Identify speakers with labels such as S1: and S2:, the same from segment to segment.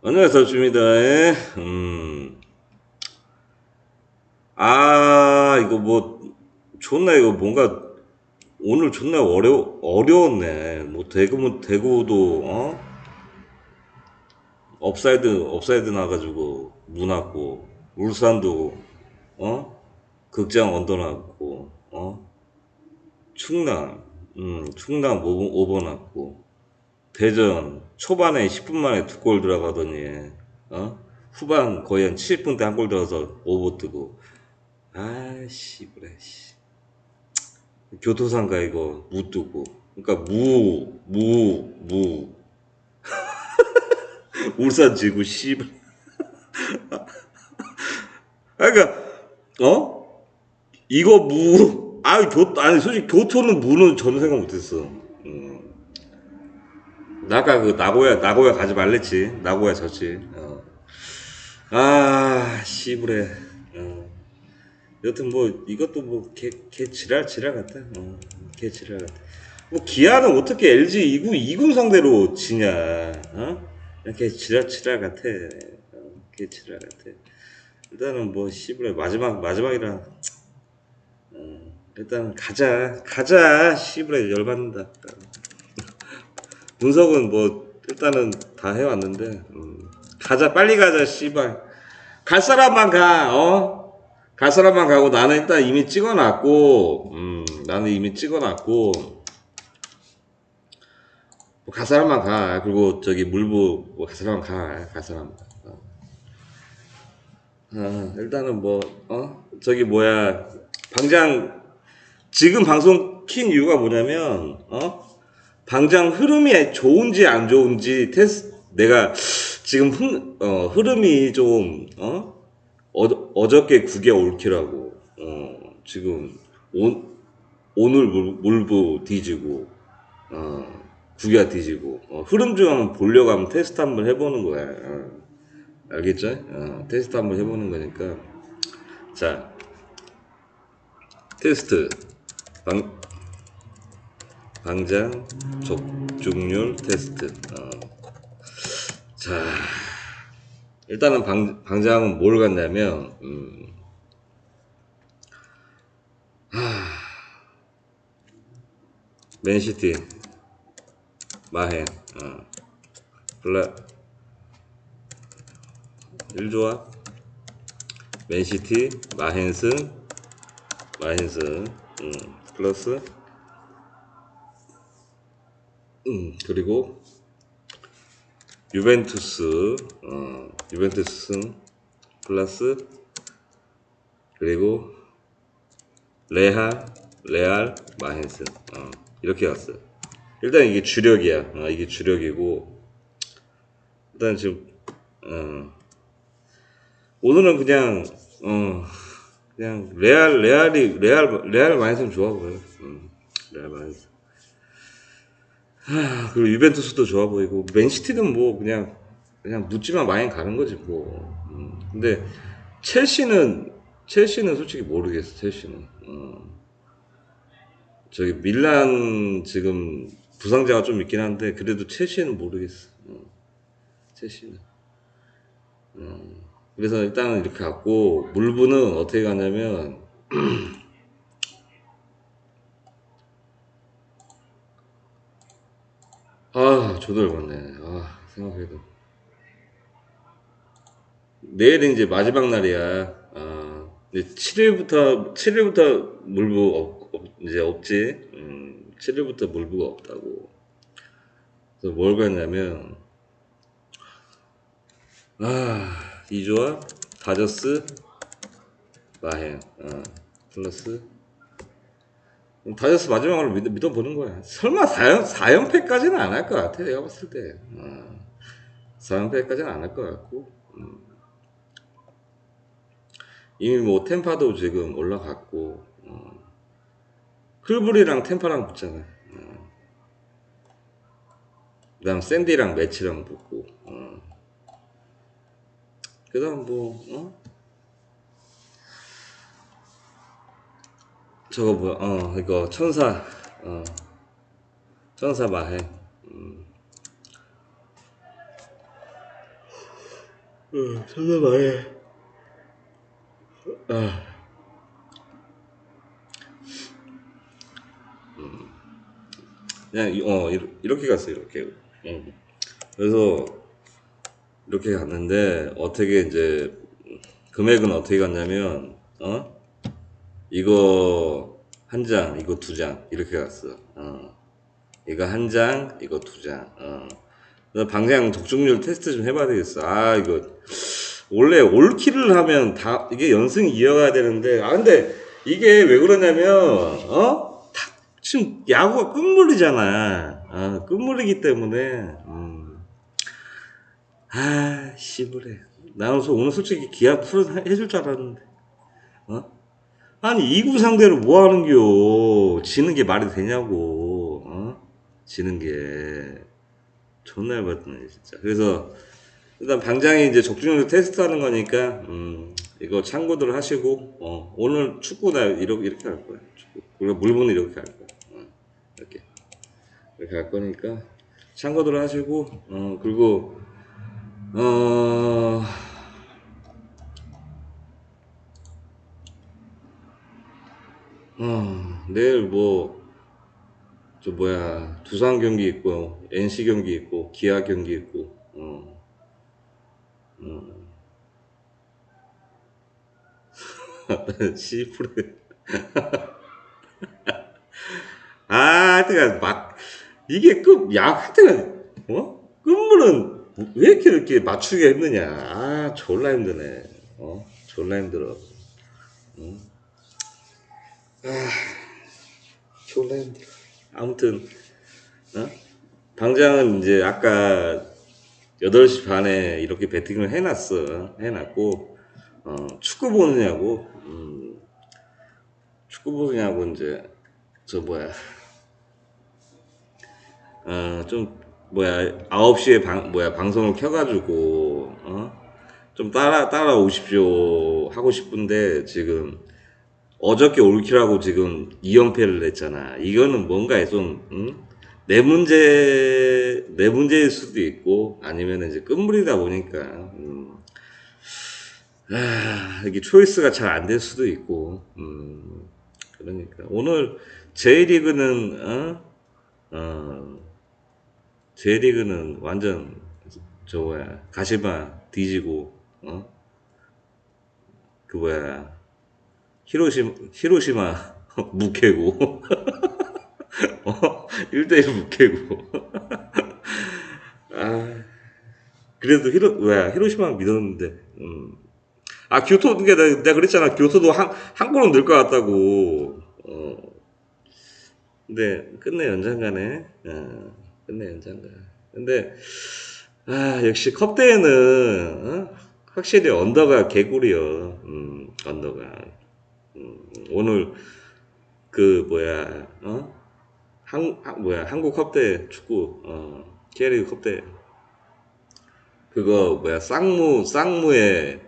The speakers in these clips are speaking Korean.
S1: 안녕하세요, 주입니다. 음. 아, 이거 뭐, 존나 이거 뭔가, 오늘 존나 어려, 어려웠네. 뭐, 대구, 대구도, 어? 업사이드, 업사이드 나가지고, 문 왔고, 울산도, 어? 극장 언더 났고, 어? 충남, 음, 충남 오버, 오버 났고, 대전 초반에 10분 만에 두 골 들어가더니 어? 후반 거의 한 70분 때 한 골 들어서 오버 뜨고. 아씨 그래 씨. 교토상가 이거 무 뜨고. 그러니까 무 무 무. 울산 지구 씨발. 아 그러니까 어? 이거 무. 아니 교 아니 솔직히 교토는 무는 전혀 생각 못했어 아까 그 나고야 나고야 가지 말랬지 나고야 졌지 어. 아 씨부래 어. 여튼 뭐 이것도 뭐개 개 지랄 지랄 같아 어. 개 지랄 같아 뭐 기아는 어떻게 LG 2군 2군 상대로 지냐 어? 개 지랄 지랄 같아 어. 개 지랄 같아 일단은 뭐 씨부래 마지막 마지막이라 어. 일단 가자 가자 씨부래 열받는다 분석은 뭐 일단은 다 해왔는데 음, 가자 빨리 가자 씨발. 갈 사람만 가 어? 갈 사람만 가고 나는 일단 이미 찍어놨고 음, 나는 이미 찍어놨고. 뭐 갈 사람만 가. 그리고 저기 물부 뭐 갈 사람 가갈 사람 어. 아, 일단은 뭐 어? 저기 뭐야. 방장 지금 방송 킨 이유가 뭐냐면 어? 방장 흐름이 좋은지 안 좋은지 테스트 내가 지금 흐, 어, 흐름이 좀 어? 어 어저께 국에 옳기라고 어, 지금 오, 오늘 물, 물부 뒤지고 어, 국야 뒤지고 어, 흐름 좀 한번 보려고 하면 테스트 한번 해보는 거야 어, 알겠죠? 어, 테스트 한번 해보는 거니까 자 테스트 방, 방장 적중률 테스트. 어. 자, 일단은 방, 방장은 뭘 갔냐면, 음, 하, 맨시티, 마헨, 어. 블라, 1조합, 맨시티, 마헨슨, 마헨슨, 음, 플러스, 음, 그리고 유벤투스, 어, 유벤투스 플러스 그리고 레하, 레알, 마헨슨 어, 이렇게 왔어요. 일단 이게 주력이야. 어, 이게 주력이고 일단 지금 어, 오늘은 그냥 어, 그냥 레알, 레알이 레알, 레알 마헨슨 좋아 보여요. 음, 레알 마헨슨. 하, 그리고 유벤투스도 좋아 보이고 맨시티는 뭐 그냥 그냥 묻지만 많이 가는 거지 뭐. 음, 근데 첼시는 첼시는 솔직히 모르겠어. 첼시는. 어. 저기 밀란 지금 부상자가 좀 있긴 한데 그래도 첼시는 모르겠어. 어. 첼시는. 어. 그래서 일단은 이렇게 갖고 물부는 어떻게 가냐면 아, 조들 받네. 아, 생각해도. 내일은 이제 마지막 날이야. 아, 이제 7일부터, 7일부터 물부 없, 없- 이제 없지. 음, 7일부터 물부가 없다고. 그래서 뭘 갔냐면, 아, 이조와 다저스, 마헨, 어, 플러스, 다이어스 마지막으로 믿어, 믿어보는 거야. 설마 4연, 4연패까지는 안 할 것 같아, 내가 봤을 때. 어, 4연패까지는 안 할 것 같고. 음. 이미 뭐, 템파도 지금 올라갔고, 어. 클브리랑 템파랑 붙잖아. 어. 그 다음 샌디랑 매치랑 붙고, 어. 그 다음 뭐, 저거 뭐야? 어, 이거 천사, 어, 천사 마해. 음. 어, 존나 많이. 아. 음. 그냥 이- 어 이렇- 이렇게 갔어 이렇게. 응. 그래서 이렇게 갔는데 어떻게 이제 금액은 어떻게 갔냐면 어 이거 한 장, 이거 두 장 이렇게 갔어. 어. 이거 한 장, 이거 두 장. 어. 방향 적중률 테스트 좀 해봐야 되겠어. 아 이거 원래 올킬을 하면 다 이게 연승 이어가야 되는데 아 근데 이게 왜 그러냐면 어 다- 지금 야구가 끝물이잖아. 아 끝물이기 때문에 음. 아 씨부래. 나는 소- 오늘 솔직히 기아 풀 해줄 줄 알았는데 어? 아니 이구 상대로 뭐 하는겨? 지는 게 말이 되냐고. 어? 지는 게 존나 열받네 진짜. 그래서 일단 방장이 이제 적중률 테스트하는 거니까 음, 이거 참고들 하시고 어, 오늘 축구 나 이렇게 이렇게 할 거야. 축구. 그리고 물분은 이렇게 할 거야. 어, 이렇게 이렇게 할 거니까 참고들 하시고 어, 그리고 어. 어, 내일 뭐, 저 뭐야, 두산 경기 있고, NC 경기 있고, 기아 경기 있고, 어, 어. 씨프레. 아, 하여튼간 막, 이게 끝, 야, 하여튼간, 어? 끝물은 왜 이렇게 이렇게 맞추기가 힘드냐. 아, 졸라 힘드네. 어? 졸라 힘들어. 응? 졸라 힘들어. 아무튼, 어? 당장은 이제 아까 8시 반에 이렇게 배팅을 해놨어. 해놨고, 어, 축구 보느냐고, 음, 축구 보느냐고 이제, 저 뭐야, 어, 좀, 뭐야, 9시에 방, 뭐야, 방송을 켜가지고, 어? 좀 따라, 따라오십시오. 하고 싶은데, 지금, 어저께 올킬하고 지금 2연패를 냈잖아. 이거는 뭔가 좀, 응? 내 문제, 내 문제일 수도 있고, 아니면 이제 끝물이다 보니까, 음, 아, 이게 초이스가 잘 안 될 수도 있고, 음, 그러니까. 오늘 J리그는, 어? 어, J리그는 완전, 저 뭐야, 가시마 뒤지고, 어? 그 뭐야, 히로시마, 히로시마 묵해고, 어? 1대1 묵해고. 아, 그래도 히로, 뭐야, 히로시마 믿었는데, 음. 아, 교토, 그게 내가, 내가 그랬잖아. 교토도 한, 한 골은 늘 것 같다고. 어. 근데, 끝내 연장 가네. 어, 끝내 연장 가. 근데, 아, 역시 컵대회는, 어? 확실히 언더가 개꿀이요. 음, 언더가. 음, 오늘, 그, 뭐야, 어? 한, 한- 뭐야, 한국 컵대 축구, 어, K리그 컵대. 그거, 뭐야, 쌍무, 쌍무에,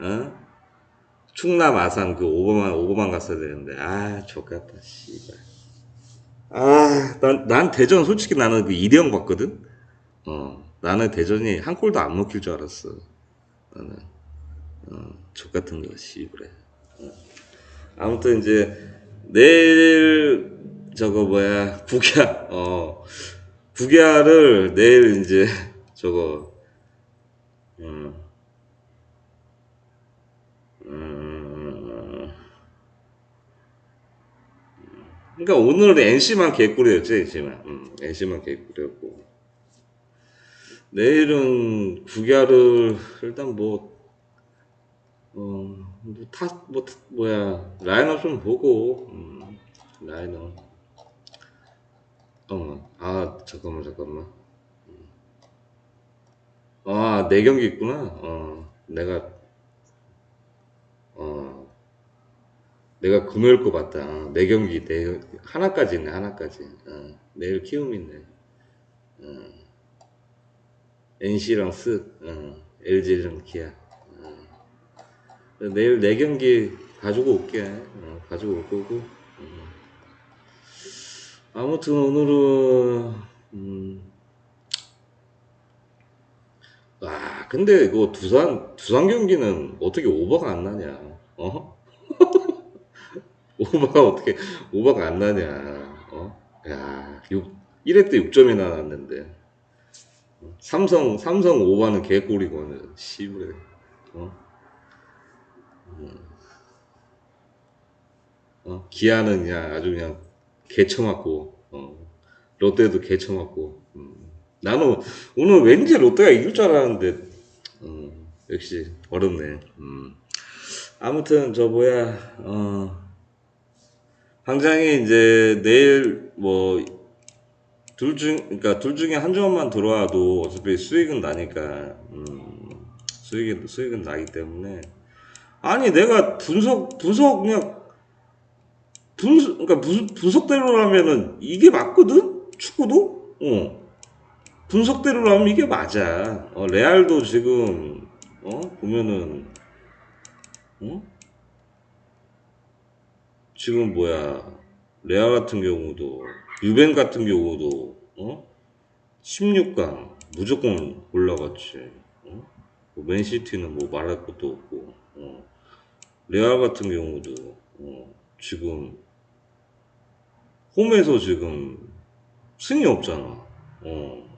S1: 어? 충남 아산 그 오버만 오버만 갔어야 되는데 아 족같다 씨발 아난 난 대전 솔직히 나는 그 이대형 봤거든 어 나는 대전이 한 골도 안 먹힐 줄 알았어 나는 어 족같은 거 씨발에 어. 아무튼 이제 내일 저거 뭐야 북야 어 북야를 내일 이제 저거 음 음, 그러니까 오늘은 NC만 개꿀이었지, NC만. 음, NC만 개꿀이었고. 내일은 국야를 일단 뭐, 어, 뭐 타, 뭐, 타- 뭐야, 라인업 좀 보고, 음, 라인업. 어, 아, 잠깐만, 잠깐만. 아, 네 경기 있구나. 어, 내가, 어, 내가 금요일 거 봤다. 어, 네 경기, 네, 하나까지 있네, 하나까지. 어, 내일 키움 있네. 어, NC랑 스, 어, LG랑 기아. 어. 내일 네 경기 가지고 올게. 어, 가지고 올 거고. 음. 아무튼 오늘은, 음, 와, 근데 이거 두산 두산 경기는 어떻게 오버가 안 나냐? 어? 오버가 어떻게 오버가 안 나냐? 어? 야, 6 1회 때 6점이나 나왔는데 삼성 삼성 오버는 개꿀이거든. 씨부레. 어? 음. 어? 기아는 그냥 아주 그냥 개쳐맞고 어. 롯데도 개쳐맞고 음. 나는 오늘 왠지 롯데가 이길 줄 알았는데 음, 역시 어렵네. 음. 아무튼 저 뭐야 어, 당장에 이제 내일 뭐 둘 중 그러니까 둘 중에 한 점만 들어와도 어차피 수익은 나니까 음, 수익은 수익은 나기 때문에 아니 내가 분석 분석 그냥 분석 그러니까 분, 분석대로라면은 이게 맞거든? 축구도? 어. 분석대로라면 이게 맞아. 어, 레알도 지금 어 보면은 어? 지금 뭐야? 레알 같은 경우도 유벤 같은 경우도 어? 16강 무조건 올라갔지. 어? 뭐 맨시티는 뭐 말할 것도 없고 어. 레알 같은 경우도 어, 지금 홈에서 지금 승이 없잖아. 어.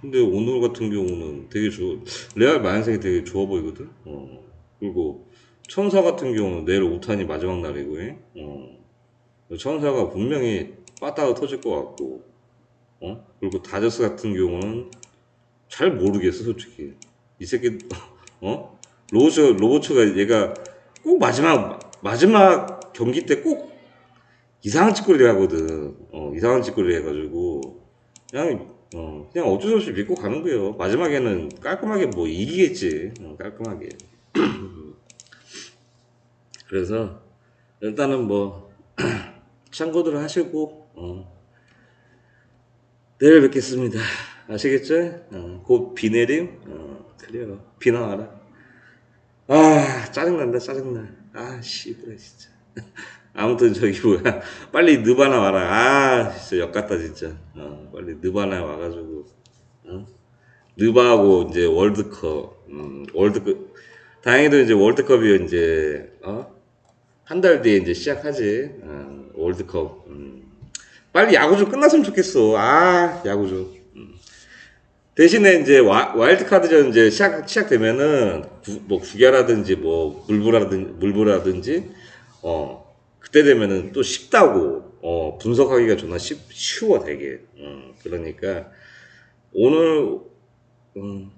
S1: 근데 오늘 같은 경우는 되게 좋, 레알 마인색이 되게 좋아 보이거든. 어. 그리고 천사 같은 경우는 내일 오탄이 마지막 날이고, 어. 천사가 분명히 빠따가 터질 것 같고, 어. 그리고 다저스 같은 경우는 잘 모르겠어, 솔직히. 이 새끼, 어? 로버츠, 로버츠가 얘가 꼭 마지막, 마지막 경기 때 꼭 이상한 짓거리 하거든. 어, 이상한 짓거리 해가지고, 그냥, 어, 그냥 어쩔 수 없이 믿고 가는 거예요. 마지막에는 깔끔하게 뭐 이기겠지. 어, 깔끔하게. 그래서, 일단은 뭐, 참고들 하시고, 어, 내일 뵙겠습니다. 아시겠죠? 어, 곧 비 내림? 어, 그래요. 비 나와라. 아, 짜증난다, 짜증나. 아, 씨부레, 진짜. 아무튼 저기 뭐야 빨리 느바나 와라 아 진짜 역같다 진짜 어, 빨리 느바나 와가지고 어? 느바하고 이제 월드컵 음, 월드컵 다행히도 이제 월드컵이 이제 어? 한 달 뒤에 이제 시작하지 어, 월드컵 음. 빨리 야구 좀 끝났으면 좋겠어 아 야구 좀 음. 대신에 이제 와, 일드 카드전 이제 시작 시작되면은 구, 뭐 구결하든지 뭐 물부라든지 물부라든지 어 그때 되면은 또 쉽다고 어 분석하기가 존나 쉽, 쉬워 되게 음, 그러니까 오늘 음,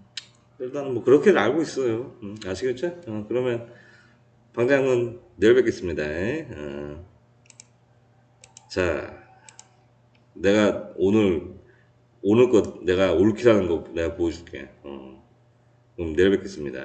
S1: 일단 뭐 그렇게 알고 있어요 음, 아시겠죠? 어, 그러면 방장은 내일 뵙겠습니다 어. 자 내가 오늘 오늘 거 내가 올킬하는 거 내가 보여줄게. 어. 그럼 내일 뵙겠습니다